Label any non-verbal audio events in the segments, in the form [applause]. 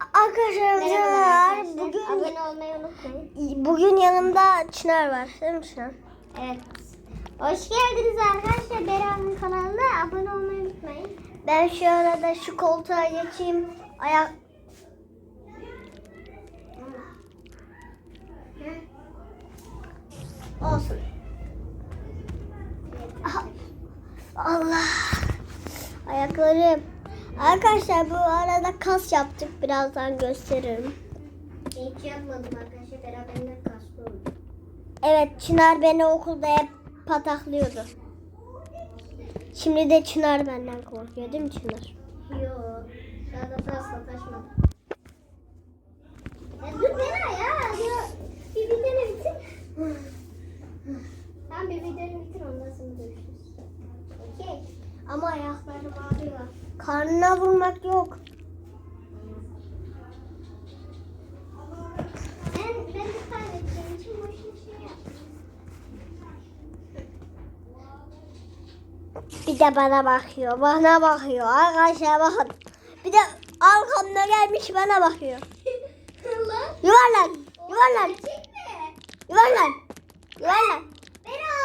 Arkadaşlar bugün Abone olmayı unutmayın. bugün yanımda Çınar var. Değil mi Çınar? Evet. Hoş geldiniz arkadaşlar. Beram'ın kanalına abone olmayı unutmayın. Ben şu arada şu koltuğa geçeyim. Ayak olsun. Ah, Allah. Ayaklarım. Arkadaşlar bu arada kas yaptık. Birazdan gösteririm. Hiç yapmadım arkadaşlar. Beraberinde kaslı oldu. Evet Çınar beni okulda hep pataklıyordu. Şimdi de Çınar benden korkuyor değil mi Çınar? Yok. Daha da fazla taşmadım. Ya dur Bera ya. Bir videonu bitir. Tamam bir videonu bitir ondan sonra görüşürüz. Okey. Ama ayaklarım ağrıyor. Karnına vurmak yok. Şey. Bir de bana bakıyor. Bana bakıyor. Arkadaşlar bakın. Bir de arkamda gelmiş bana bakıyor. [laughs] Yuvarlan. Yuvarlan. Yuvarlan. Yuvarlan. Bera.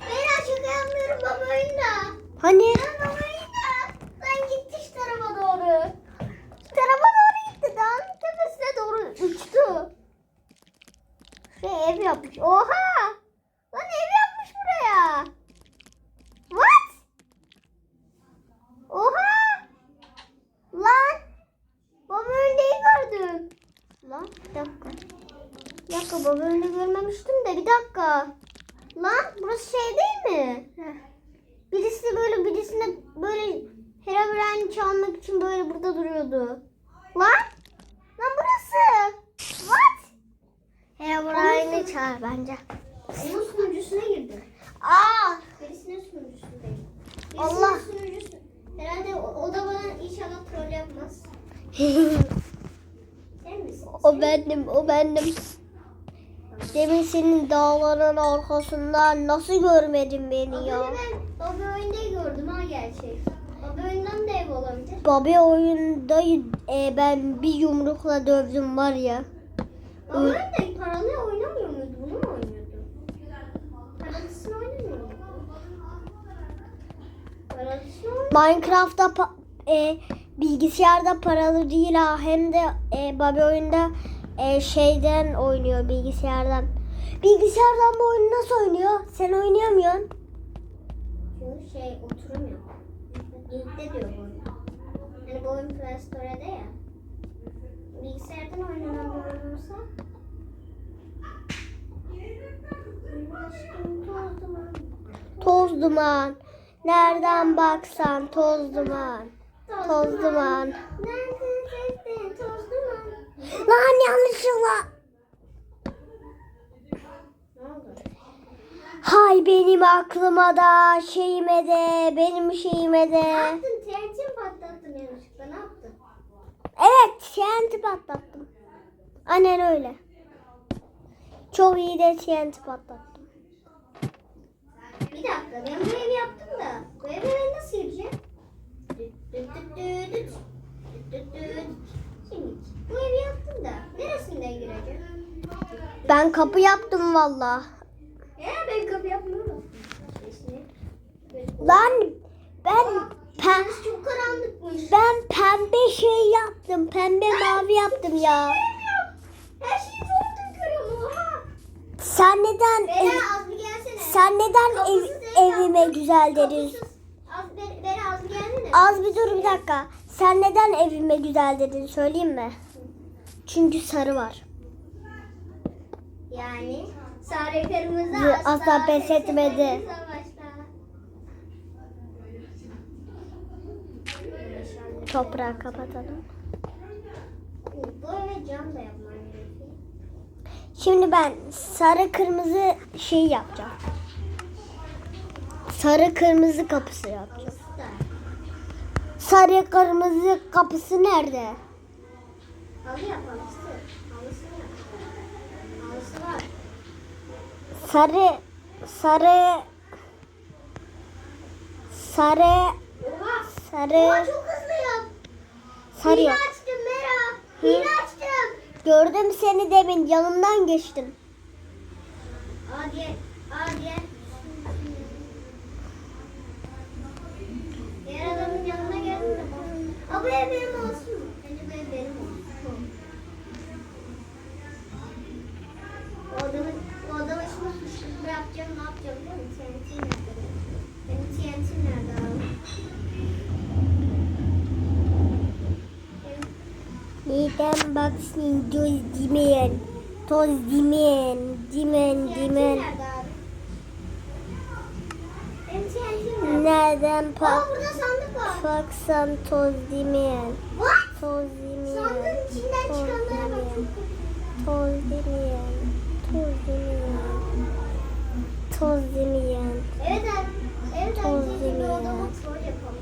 Bera şaka yapmıyorum baba oyunda. Hani? Ben baba oyunda. Sen gitti şu tarafa doğru. Şu tarafa doğru gitti. Dağın tepesine doğru uçtu. Şey ev yapmış. Oha. Lan ev yapmış buraya. What? Oha. Lan. Baba öndeyi gördüm. Lan bir dakika. Bir dakika baba önde görmemiştim de bir dakika. Lan burası şey değil mi? Birisi böyle birisine böyle Herobrine çalmak için böyle burada duruyordu. Lan? Lan burası. What? Herobrine'i çağır bence. Onun sunucusuna girdi. Aa! Birisinin sunucusundayım. Birisinin Allah. Sunucusu. Herhalde o, o da bana inşallah troll yapmaz. [laughs] O bendim, o bendim. Demin senin dağların arkasından nasıl görmedin beni Az ya? ben Bobby oyunda gördüm ha gerçek. Bobby oyundan da ev olabilir. Babi oyunda e, ben bir yumrukla dövdüm var ya. Bobby oyunda paralı oynamıyor muydu? Bunu mu oynuyordu? Paralısını oynamıyor muydu? Paralısını oynuyor. Minecraft'ta pa- e, bilgisayarda paralı değil ha hem de e, Babi oyunda e, şeyden oynuyor bilgisayardan. Bilgisayardan bu oyunu nasıl oynuyor? Sen oynayamıyorsun. Çünkü şey oturamıyor. İlkte diyor bu oyun. Hani bu oyun Play Store'da ya. Bilgisayardan oynanan bir oyun olsa. Toz duman. Toz duman. Nereden baksan toz duman. Toz duman. Nereden seslen toz duman. Lan yanlışlıkla. Ne? Hay benim aklıma da şeyime de benim şeyime Ne de. yaptın? TNT mi patlattın yanlışlıkla? Ne yaptın? Evet TNT patlattım. Aynen öyle. Çok iyi de TNT patlattım. Bir dakika ben bu evi yaptım da bu evi ben nasıl yapacağım? Düt düt düt düt düt. Düt düt düt. Bu evi yaptım da neresinden gireceğim? Ben kapı yaptım valla. Ya ben kapı yapmıyorum. Lan ben pem çok karanlıkmış. ben pembe şey yaptım. Pembe mavi yaptım ya. Her şeyi doğru görüyorum oha. Sen neden ev, Bera az bir gelsene. sen neden ev, Kapısız ev evime yaptım. güzel dedin? Kapısız. Az, Bera, Bera az bir gelsene. Az bir dur bir dakika. Sen neden evime güzel dedin söyleyeyim mi? Çünkü sarı var. Yani sarı kırmızı asla, asla pes etmedi. Toprağı kapatalım. Cam da yapmam. Şimdi ben sarı kırmızı şey yapacağım. Sarı kırmızı kapısı yapacağım. Sarı kırmızı kapısı nerede? Halı yap halısı. Halısını yap. Halısı var. Sarı sarı sarı Oha. sarı Oha çok hızlı yap. sarı yap. açtım Mera. Hile açtım. Gördüm seni demin yanımdan geçtin. Aa diye. Aa diye. Diğer adamın yanına geldim de. Aa bu ev benim olsun bu ev benim olsun. O adamın, o adamın şimdi suçluluğu yapacağım ne yapacağım biliyor musun? TNT nerede? Benim TNT nerede abi? Benim Neden baksın toz dimen. Toz dimen. Dimen TNT dimen. nerede abi? Benim Nereden Aa bak burada sandık var. baksan toz dimen. What? Toz dimen. Sandığın içinden çıkanlara bak. Toz dimen. Toz dimen. Toz dimen. Evet abi. Evet. Toz yapalım.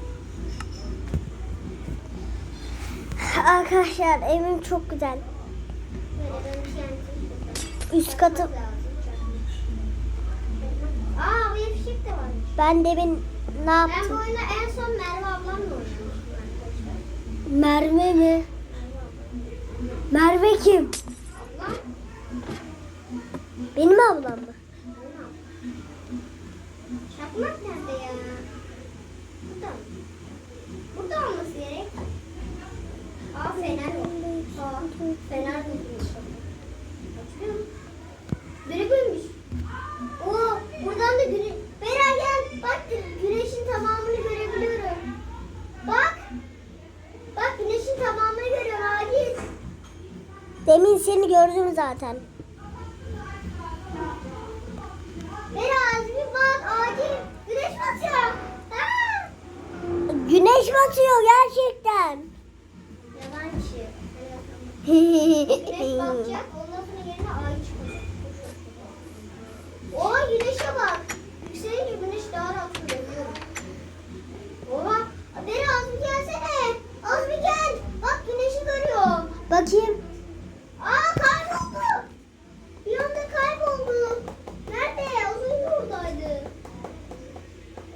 Arkadaşlar evim çok güzel. Ben Üst katı Aa bu fişek de varmış. ben demin ne Ben bu oyunu en son Merve ablamla oynamıştım. Merve mi? Merve kim? Ablam. Benim ablam mı? Çakmak nerede ya? Burada mı? Burada olması gerek. Aa fener var. Aa fener mi? Açılıyor mu? Biri buymuş. Oo buradan da güneş. Bera gel. Bak güneşin tamamını görebiliyorum. Bak. Bak güneşin tamamını görüyorum Acil. Demin seni gördüm zaten. Bera az bir bak acil. Güneş batıyor. Aa! Güneş batıyor gerçekten. Yalan şey. Güneş batacak. Ondan sonra yerine ay çıkacak. Oha güneşe bak. Yükselince güneş daha rahat görüyorum. Oha. Beri az bir gelsene. Az bir gel. Bak güneşi görüyorum. Bakayım. Aa kayboldu. Bir anda kayboldu. Nerede? Az önce oradaydı.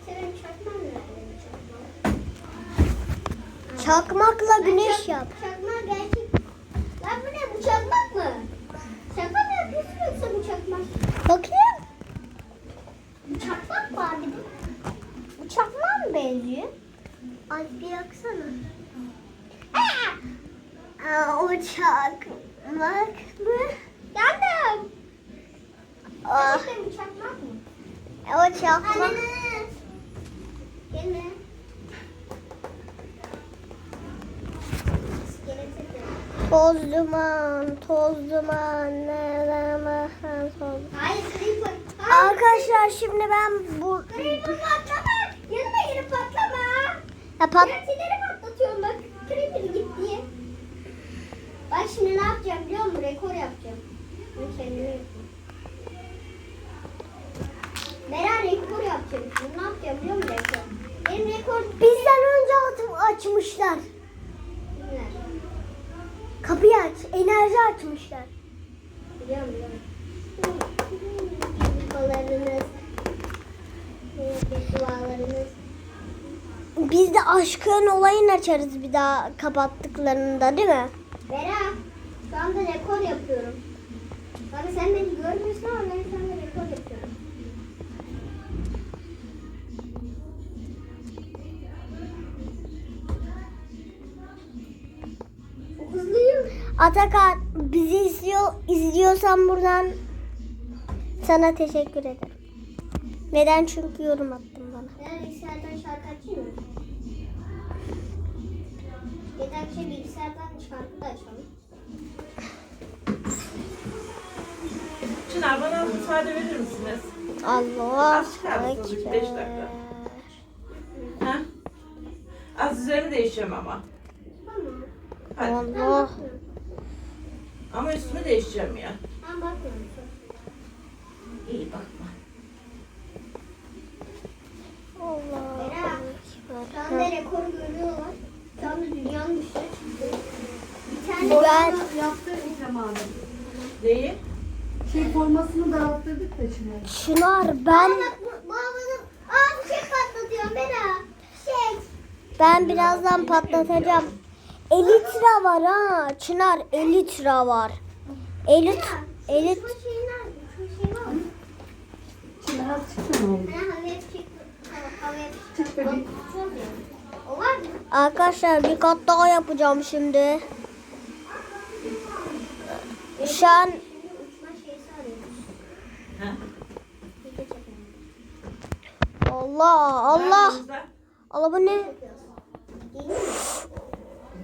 Senin çakmam nerede? benim çakmam? Çakmakla güneş yap. Çakmak gerçek. Lan bu ne? Bu çakmak mı? Şaka mı yapıyorsun yoksa bu çakmak? Bakayım. Bu çakmak bir de. Bu çakmağa mı benziyor? Ay bir yaksana. Aa! O çakmak mı? Yandım. Ah, bu çakmak mı? o çakmak. Anne. Toz duman, toz duman, bakan toz. Arkadaşlar şimdi ben bu Creeper patlama. Yanıma gelip patlama. ya pat TNT'leri patlatıyorum bak. Creeper git diye. Bak şimdi ne yapacağım biliyor musun? Rekor yapacağım. Ben kendime yapayım. Rekor yapacağım. Şimdi ne yapacağım biliyor musun rekor? Benim rekor bizden önce atım açmışlar. Enerji açmışlar. Biliyorum biliyorum. Dualarınız. Dualarınız. Biz de aşkın olayını açarız bir daha kapattıklarında değil mi? Bera, şu anda rekor yapıyorum. Bana sen beni görmüyorsun ama ben şu anda Atakan bizi izliyor, izliyorsan buradan sana teşekkür ederim. Neden? Çünkü yorum attın bana. Ben bilgisayardan şarkı açayım mı? Yeter ki bilgisayardan şarkı da açalım. Çınar bana müsaade verir misiniz? Allah Az çıkar mısınız? Üç, beş dakika. Ha? Az üzerini değişeceğim ama. Tamam. Hadi. Allah. Ama üstümü değişeceğim ya. Ben bakmıyorum. İyi bakma. Allah. Bera, şu anda rekoru görüyorlar. Şu anda dünyanın çıktı. Bir tane Ben Yaptı İrem abi. Neyi? Şey formasını dağıttırdık da şimdi. Çınar ben Bak bu, bu havanın... Aa bir şey patlatıyorum Bera. Şey. ben birazdan patlatacağım. Elitra var ha. Çınar elitra var. Elit elit Şu nerede? Şu var mı? Çınar çıksana oğlum. Ha, havaya çıktı. Ha, Havaya Çık çıktı. bebeğim. Şu oluyor. O var mı? Arkadaşlar bir kat daha yapacağım şimdi. Şu an. Allah Allah. Allah bu ne?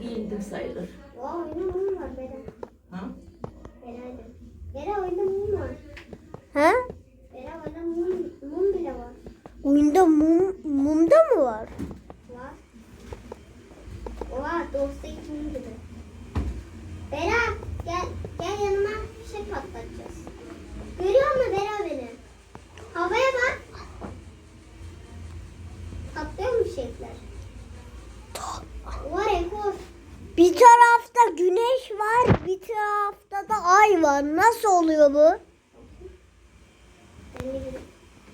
Giyindim sayılır. Oha oyunda mum var Bera. Ha? Bera'ydı. Bera oyunda mum var. He? Bera oyunda mum, mum bile var. Oyunda mum mumda mı var? Var. Oha dosttaki mum gibi. Bera gel gel yanıma bir şey patlatacağız. Görüyor musun Bera beni? Havaya bak. Patlıyor mu şeyler? Var ekor. Bir tarafta güneş var, bir tarafta da ay var. Nasıl oluyor bu?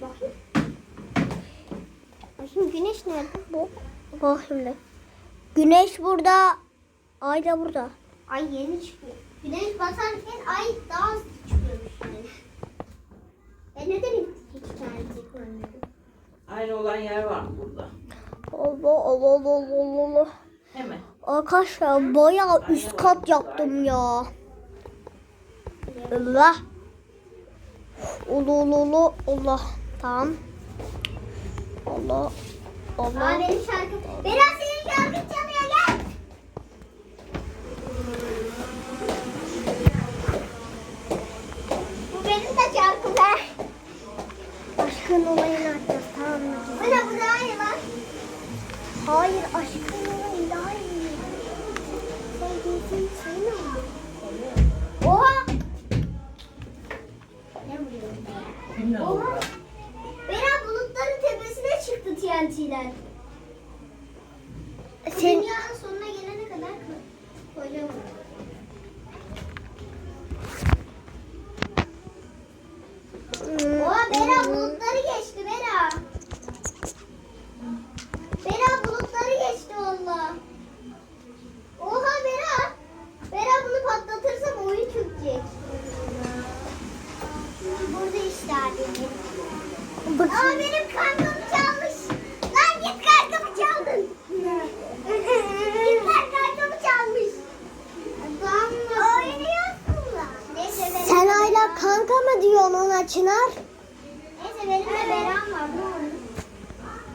Bakayım. Bakayım güneş nerede? Bu. Bak şimdi. Güneş burada, ay da burada. Ay yeni çıkıyor. Güneş batarken ay daha hızlı çıkıyormuş güneş. Ben neden hiç, tercih koymadım? Aynı olan yer var mı burada? Allah Allah Allah Allah Allah. Hemen. Arkadaşlar bayağı üst kat yaptım ya. Allah. Allah Allah Allah Allah. Tamam. Allah. Aa Allah. benim şarkım. Berat senin şarkın çalıyor gel. Bu benim de şarkım be. Aşkın olayını açacağız tamam mı? Bu ne bu daha iyi lan. Hayır iyi. Sevgilisi şey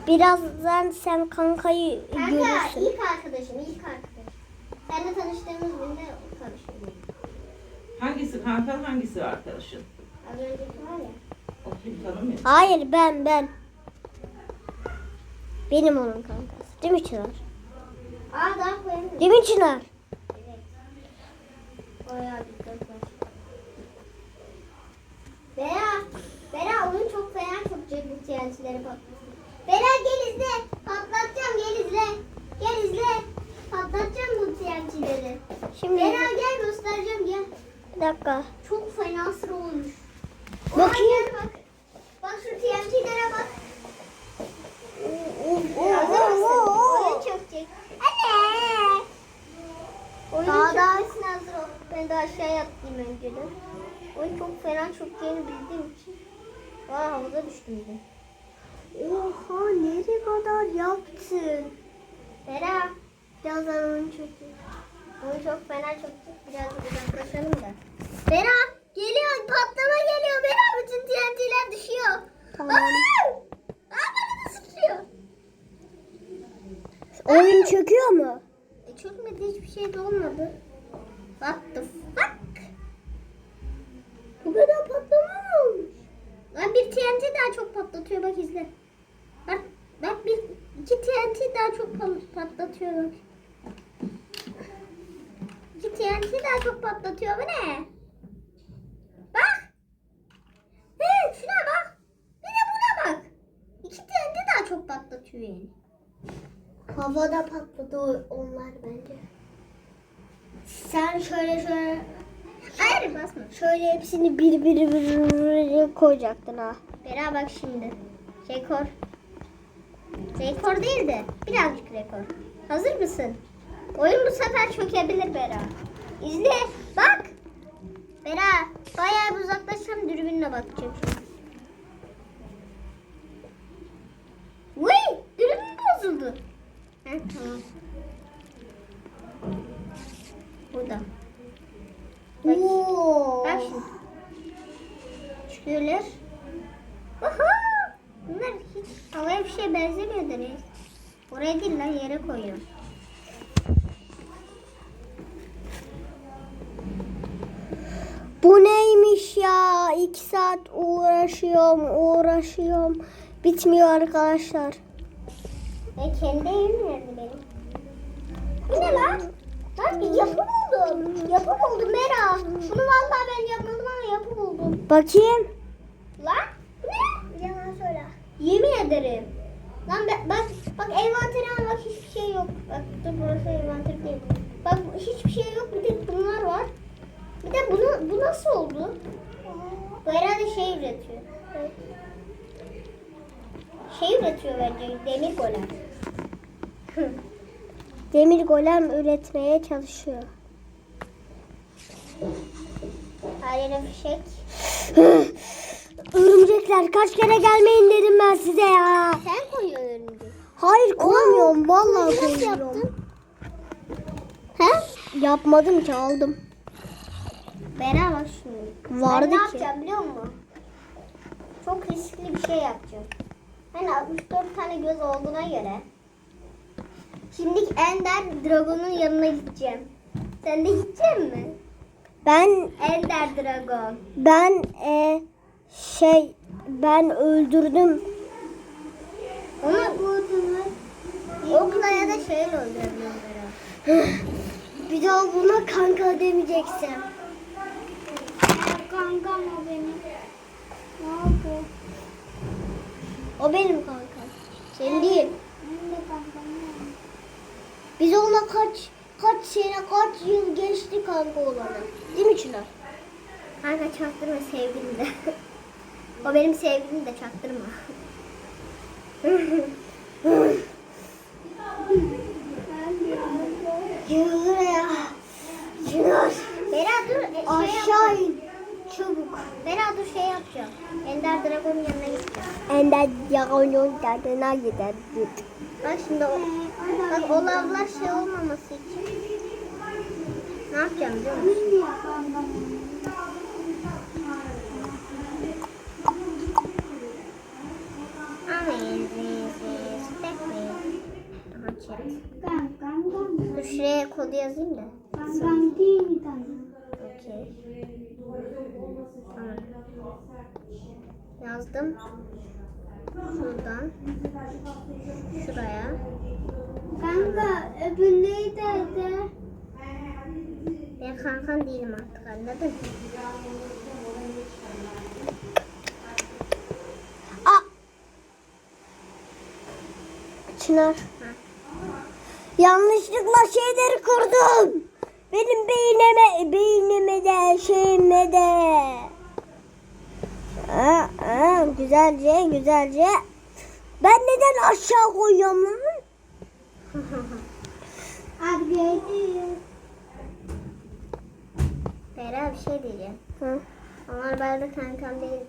Birazdan sen kankayı Kanka görürsün. ilk arkadaşım, ilk arkadaşım. Seninle tanıştığımız günde tanıştık. Hangisi kankan hangisi arkadaşın? Az önceki var ya. O kim tanımıyor? Hayır ben ben. Benim onun kankası. Değil mi Çınar? Aa daha koyamıyorum. Değil mi Çınar? Evet. Bayağı dikkat var. Bera, Bera oyun çok fena çok cebuk TNT'leri patlatıyor. Bera gel izle. Patlatacağım gel izle. Gel izle. Patlatacağım bu TNT'leri. Şimdi Bera gel göstereceğim gel. bir dakika. Çok fena sıra olmuş. Bakayım. Gel bak. Bak şu TNT'lere bak. Hazır mısın? Oyun çökecek. Anne. Oyun Daha da- çökmesine hazır ol. Ben de aşağıya atlayayım önceden. Oyun çok fena çökeceğini bildiğim için. Aa havuza düştüm bir. Oha nereye kadar yaptın? Bera. Birazdan oyun çökecek. Oyun çok fena çökecek. Biraz uzaklaşalım da. Bera geliyor. Patlama geliyor. Bera bütün TNT'ler düşüyor. Tamam. Aa! Aa bana da sıçrıyor. Oyun çöküyor mu? E, çökmedi hiçbir şey de olmadı. What the fuck? Bu kadar patlama mı olmuş? Lan bir TNT daha çok patlatıyor bak izle. Bak bak bir iki TNT daha çok pa- patlatıyor bak. İki TNT daha çok patlatıyor bu ne? Bak. He şuna bak. Bir de buna bak. İki TNT daha çok patlatıyor yani. Havada patladı onlar bence. Sen şöyle şöyle Hayır basma. şöyle hepsini bir bir bir, bir koyacaktın ha. Bera bak şimdi. Rekor. Rekor değil de birazcık rekor. Hazır mısın? Oyun bu sefer çökebilir Bera. İzle. Bak. Bera bayağı uzaklaşsam dürbünle bakacağım şimdi. Uy! Dürbün bozuldu. Heh, tamam. Oo. Bak şimdi. Aha! Bunlar hiç havaya bir şeye benzemiyor da. Oraya değil lan yere koyuyor. Bu neymiş ya? İki saat uğraşıyorum, uğraşıyorum. Bitmiyor arkadaşlar. Ben kendi evim nerede benim? Bu ne lan? Lan bir yapı buldum. Yapı buldum Mera. Bunu vallahi ben yapmadım ama yapı buldum. Bakayım. Lan ne? Yalan söyle. Yemin ederim. Lan be- bak bak envanteri bak hiçbir şey yok. Bak dur burası envanter değil. Bak hiçbir şey yok bir tek bunlar var. Bir de bunu bu nasıl oldu? Bu herhalde şey üretiyor. Şey üretiyor bence demir golem. Demir golem üretmeye çalışıyor. Yere fişek. Örümcekler kaç kere gelmeyin dedim ben size ya. Sen koyuyorsun. Hayır koymuyorum. Vallahi Nasıl koyuyorum. yaptın? He? Yapmadım ki aldım. Bak şunu. Vardı ben ne ki. yapacağım biliyor musun? Çok riskli bir şey yapacağım. Hani 64 tane göz olduğuna göre. Şimdi Ender Dragon'un yanına gideceğim. Sen de gidecek mi? Ben Ender Dragon. ben e, şey ben öldürdüm. Onu okla ya da şeyle öldürebilirim Bera. Bir daha [sighs] buna kanka demeyeceksin. Kankam o benim. Ne yapıyor? O benim kankam. Senin değil. Benim de kankam. Biz onunla kaç kaç sene kaç yıl geçti kanka olalı. Değil mi Çınar? Kanka çaktırma sevgilim de. o benim sevgilim de çaktırma. Yürü buraya. Çınar. Bera dur. e, Şey Aşağı in. Çabuk. Bera dur şey yapacağım. Ender Dragon'un yanına gideceğim. Ender yalanın tadına gider. Bak şimdi o, bak o lavlar şey olmaması için ne yapacağım biliyor musun? Dur şuraya kodu yazayım da. Okey. Tamam. Yazdım. Şuradan. Şuraya. Kanka öbürleri de. Ben kankan değilim artık anladın mı? Çınar. Yanlışlıkla şeyleri kurdum. Benim beynime, beynime de şeyime de. Aa, aa, güzelce güzelce. Ben neden aşağı koyuyorum lan? [laughs] Abi gördüm. Bera bir şey diyeceğim. Hı. Onlar ben de kankam değil.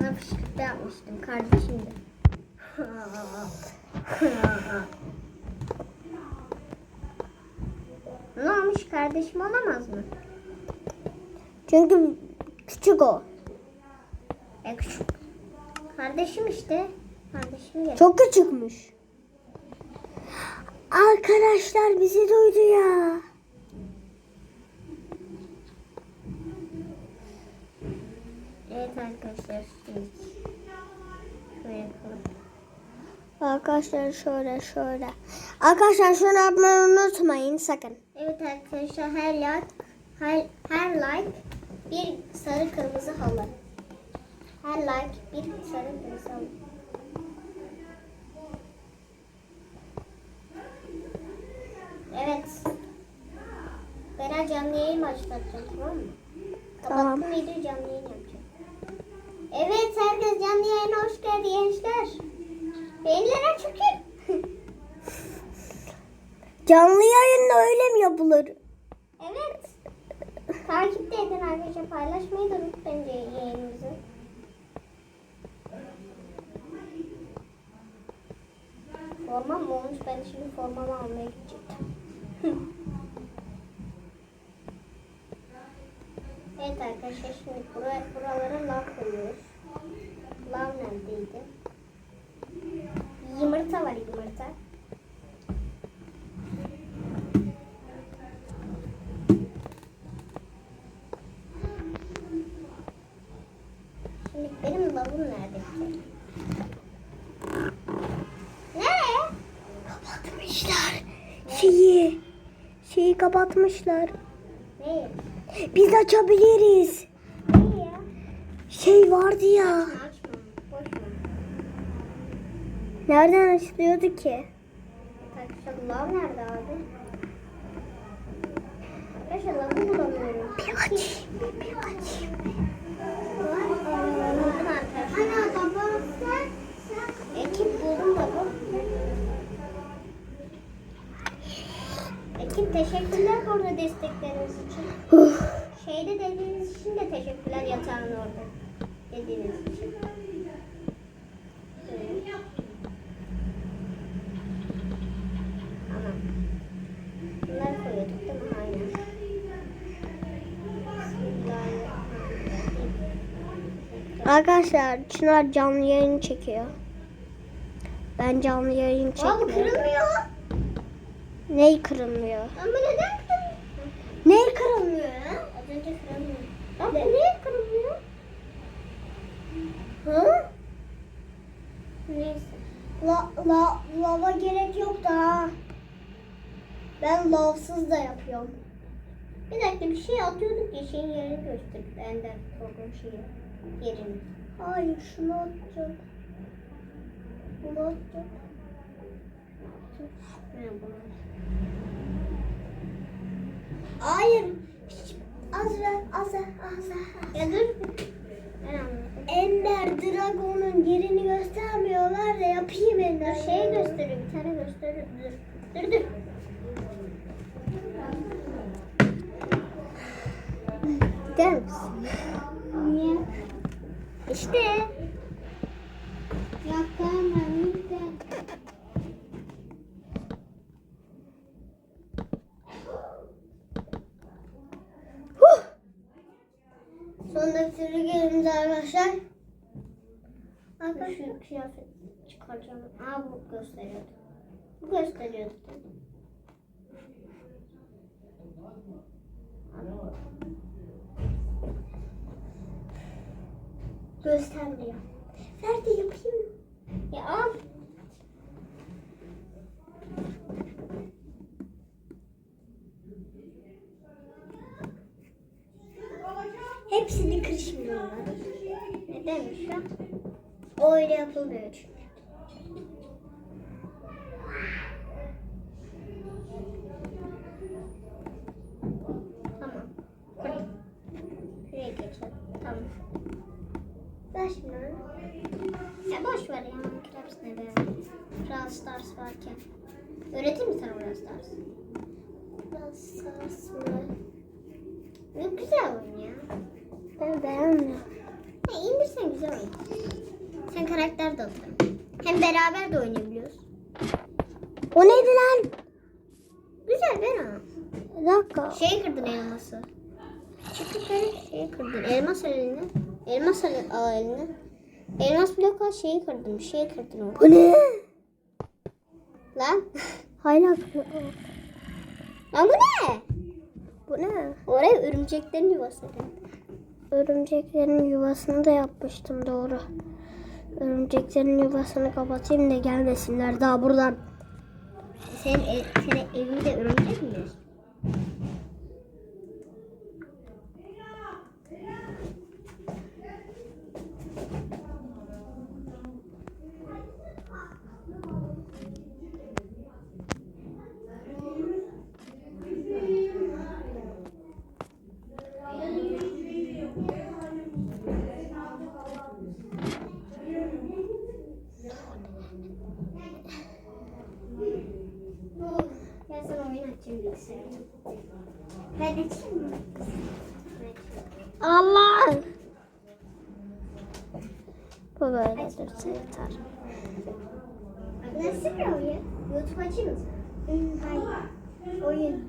Ben fışkırtma yapmıştım kardeşimdi. ne olmuş kardeşim olamaz mı? Çünkü küçük o. E küçük. Kardeşim işte. Kardeşim ya. Çok küçükmüş. Arkadaşlar bizi duydu ya. Evet arkadaşlar. Şöyle yapalım. Arkadaşlar şöyle şöyle. Arkadaşlar şunu yapmayı unutmayın sakın. Evet arkadaşlar her like her, her like bir sarı kırmızı halı. Her like bir sarı kırmızı halı. Evet. Bera canlı yayın başlatacağım tamam mı? Tamam. Kapattım video canlı yayın yapacağım. Evet herkes canlı yayına hoş geldi gençler. Beğeniler çökün. [laughs] Canlı yayında öyle mi yapılır? Evet. Takipte edin arkadaşlar. Paylaşmayı da unutmayın yayınımızı. Formam mı olmuş? Ben şimdi formamı almaya gidecektim. [laughs] evet arkadaşlar şimdi buraya, buralara lav koyuyoruz. Lav neredeydi? Yumurta var yumurta. Şimdi benim lavım nerede ki? Nereye? Kapatmışlar. Şeyi. Şeyi kapatmışlar. Neyi? Biz açabiliriz. Neyi ya? Şey vardı ya. Açma açma. Boş. Nereden açılıyordu ki? Lav nerede abi? Lavı bulamıyorum. Bir aç. Bir aç. Buldum arkadaşlar. Ekip buldum da bu. Ekip arada destekleriniz için. Şeyde dediğiniz için de teşekkürler yatağın orada. Dediğiniz için. Evet. Tamam. Bunları koyuyorduk değil mi? Aynen. Arkadaşlar Çınar canlı yayın çekiyor. Ben canlı yayın çekmiyorum. kırılmıyor. Ney kırılmıyor? Ama neden kırılmıyor? Ney kırılmıyor ya? Az önce kırılmıyor. Ama niye kırılmıyor? Hı? Neyse. La, la, lava gerek yok da. Ben lavsız da yapıyorum. Bir dakika bir şey atıyorduk ya şeyin yerini gösterdik. Ender program şeyi. Yerini. Hayır şunu atacağım. Bunu bunu. Hayır. Az ver, az. Ya dur. Ben. Ender Dragon'un yerini göstermiyorlar da yapayım Ender. Şey gösteriyor. Bir tane gösteriyor. Dur. Dur dur. Gider misin? Niye? İşte. Yakamam lütfen. Sonunda sürü arkadaşlar. Arkadaşlar şu kıyafet çıkaracağım. Aa bu gösteriyordu. Bu gösteriyordu. Göstermiyor. Ver yapayım. Ya al. Hepsini kırışmıyorlar. Nedenmiş? O öyle yapılmıyor çünkü. Tamam. Şuraya geçelim. Tamam. Ver şimdi. Ya boş ver ya Minecraft ne be. Brawl Stars varken. Öğreteyim mi sana Brawl Stars? Biraz sarsma. Ne güzel oyun ya. Ben beğenmiyorum. Ya indirsen güzel oyun. Sen karakter de atarım. Hem beraber de oynayabiliyoruz. O neydi lan? Güzel ben o. Bir dakika. Şey kırdın elması. Çık yukarı şeyi kırdın. Elmas al eline. Elmas eline. Elmas blok al şeyi kırdın. Bir şey kırdın orada. Bu ne? Lan. Hala [laughs] Lan bu ne? Bu ne? Oraya örümceklerin yuvası. Örümceklerin yuvasını da yapmıştım doğru. Örümceklerin yuvasını kapatayım da gelmesinler daha buradan. Senin, ev, senin evinde örümcek mi? var? Gel sana Allah. Bu dursa yeter. Nasıl bir oyun? YouTube açayım mı? Hayır. Oyun.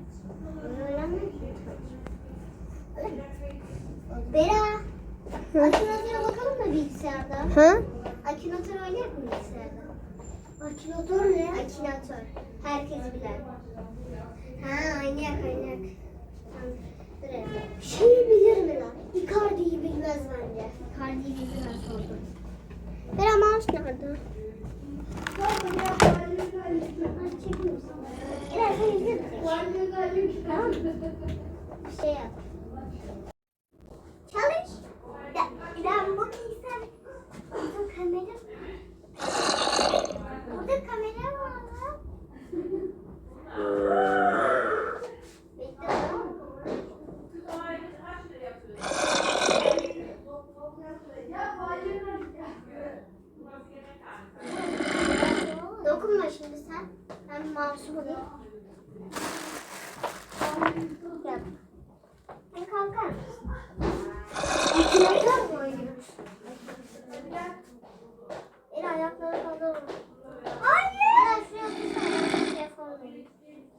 Öğrenmek YouTube açayım. Bera. Akinatöre bakalım mı bilgisayarda? Hı? Akinator oynar mı bilgisayarda? Akinator ne? Akinator. Herkes bilen. Ha oynayak oynayak. Şeyi bilir mi lan? Icardi'yi bilmez bence. Icardi'yi bilmez oldu. Bera mouse nerede? Şey yap. Çalış. İrem bu bilgisayar. Burada kamera. Burada kamera var lan. Bekle tamam mı? Dokunma şimdi sen. Ben mouse'u bulayım. Yap. Sen kalkar mısın? Akınatör mı oynuyorsun? El ayakları kaldır. Hayır. Ya da şuraya tutsana. Telefon vereyim.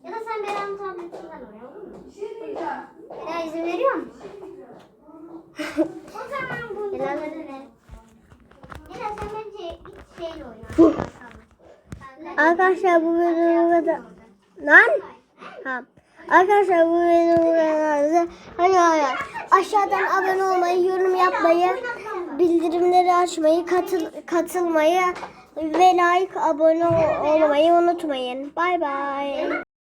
Ya da sen Beran'ın tabletinden oyna olur mu? Bera izin veriyor musun? o zaman bu. Bera ne? Bera sen bence ilk şeyle oyna. Arkadaşlar bu videomu kadar... Lan! Ha. Arkadaşlar bu. Hadi hadi. Aşağıdan abone olmayı, yorum yapmayı, bildirimleri açmayı, katıl katılmayı ve like abone olmayı unutmayın. Bay bay.